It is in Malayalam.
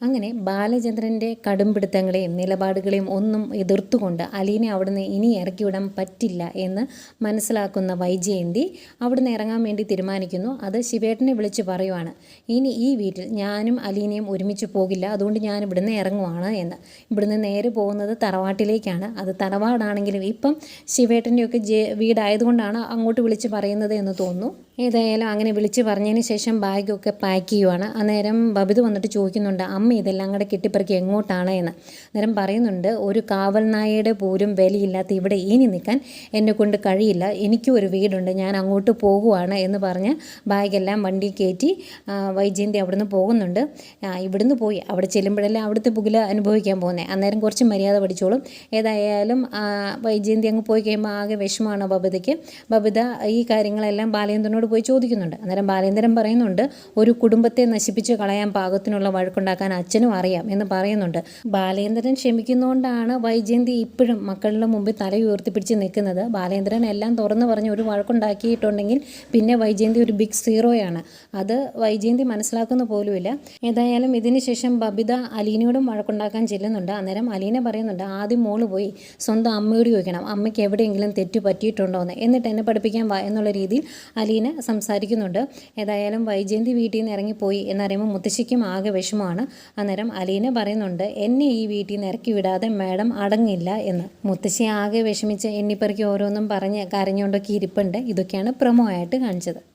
അങ്ങനെ ബാലചന്ദ്രന്റെ കടുംപിടുത്തങ്ങളെയും നിലപാടുകളെയും ഒന്നും എതിർത്തുകൊണ്ട് അലീനെ അവിടുന്ന് ഇനി ഇറക്കി വിടാൻ പറ്റില്ല എന്ന് മനസ്സിലാക്കുന്ന വൈജയന്തി അവിടുന്ന് ഇറങ്ങാൻ വേണ്ടി തീരുമാനിക്കുന്നു. അത് ശിവേട്ടനെ വിളിച്ച് പറയുവാണ്. ഇനി ഈ വീട്ടിൽ ഞാനും അലീനയും ഒരുമിച്ച് പോകില്ല. അതുകൊണ്ട് ഞാൻ ഇവിടുന്ന് ഇറങ്ങുവാണ് എന്ന്. ഇവിടുന്ന് നേരെ പോകുന്നത് തറവാട്ടിലേക്കാണ്. അത് തറവാടാണെങ്കിലും ഇപ്പം ശിവേട്ടന്റെയൊക്കെ വീടായതുകൊണ്ടാണ് അങ്ങോട്ട് വിളിച്ച് പറയുന്നത് എന്ന് തോന്നുന്നു. ഏതായാലും അങ്ങനെ വിളിച്ച് പറഞ്ഞതിന് ശേഷം ബാഗൊക്കെ പാക്ക് ചെയ്യുവാണ്. അന്നേരം ബബിത് വന്നിട്ട് ചോദിക്കുന്നുണ്ട് അമ്മ ഇതെല്ലാം കൂടെ കെട്ടിപ്പറക്കി എങ്ങോട്ടാണ്? എന്ന്. അന്നേരം പറയുന്നുണ്ട് ഒരു കാവൽ നായയുടെ പോലും വിലയില്ലാത്ത ഇവിടെ ഇനി നിൽക്കാൻ എന്നെ കൊണ്ട് കഴിയില്ല. എനിക്കും ഒരു വീടുണ്ട് ഞാൻ അങ്ങോട്ട് പോകുവാണ് എന്ന് പറഞ്ഞ് ബാഗെല്ലാം വണ്ടി കയറ്റി വൈജയന്തി അവിടുന്ന് പോകുന്നുണ്ട്. ഇവിടുന്ന് പോയി. അവിടെ ചെല്ലുമ്പോഴല്ലേ അവിടുത്തെ പുകില അനുഭവിക്കാൻ പോകുന്നത് അന്നേരം കുറച്ച് മര്യാദ പഠിച്ചോളും. ഏതായാലും വൈജയന്തി അങ്ങ് പോയി കഴിയുമ്പോൾ ആകെ വിഷമമാണ് ബബിതയ്ക്ക്. ബബിത ഈ കാര്യങ്ങളെല്ലാം ബാലേന്ദ്രനോട് പോയി ചോദിക്കുന്നുണ്ട്. അന്നേരം ബാലേന്ദ്രൻ പറയുന്നുണ്ട് ഒരു കുടുംബത്തെ നശിപ്പിച്ച് കളയാൻ പാകത്തിനുള്ള വഴക്കുണ്ടാക്കാൻ അച്ഛനും അറിയാം എന്ന് പറയുന്നുണ്ട്. ബാലേന്ദ്രൻ ക്ഷമിക്കുന്നതുകൊണ്ടാണ് വൈജയന്തി ഇപ്പോഴും മക്കളുടെ മുമ്പിൽ തല ഉയർത്തിപ്പിടിച്ച് നിൽക്കുന്നത്. ബാലേന്ദ്രൻ എല്ലാം തുറന്നു പറഞ്ഞ് ഒരു വഴക്കുണ്ടാക്കിയിട്ടുണ്ടെങ്കിൽ പിന്നെ വൈജയന്തി ഒരു ബിഗ് സീറോയാണ്. അത് വൈജയന്തി മനസ്സിലാക്കുന്ന പോലുമില്ല. ഏതായാലും ഇതിന് ശേഷം ബബിത അലീനയോടും വഴക്കുണ്ടാക്കാൻ ചെല്ലുന്നുണ്ട്. അന്നേരം അലീന പറയുന്നുണ്ട് ആദ്യം മോൾ പോയി സ്വന്തം അമ്മയോട് ചോദിക്കണം. അമ്മയ്ക്ക് എവിടെയെങ്കിലും തെറ്റ് പറ്റിയിട്ടുണ്ടോ എന്ന് എന്നിട്ട് എന്നെ പഠിപ്പിക്കാൻ വാ എന്നുള്ള രീതിയിൽ അലീന സംസാരിക്കുന്നുണ്ട്. ഏതായാലും വൈജയന്തി വീട്ടിൽ നിന്ന് ഇറങ്ങിപ്പോയി എന്നറിയുമ്പോൾ മുത്തശ്ശിക്കും ആകെ വിഷമമാണ്. അന്നേരം അലീന പറയുന്നുണ്ട് എന്നെ ഈ വീട്ടിൽ നിന്ന് ഇറക്കി വിടാതെ മാഡം അടങ്ങില്ല എന്ന്. മുത്തശ്ശി ആകെ വിഷമിച്ച് എണ്ണിപ്പറക്കി ഓരോന്നും പറഞ്ഞ് കരഞ്ഞുകൊണ്ടൊക്കെ ഇരിപ്പുണ്ട്. ഇതൊക്കെയാണ് പ്രമോ ആയിട്ട് കാണിച്ചത്.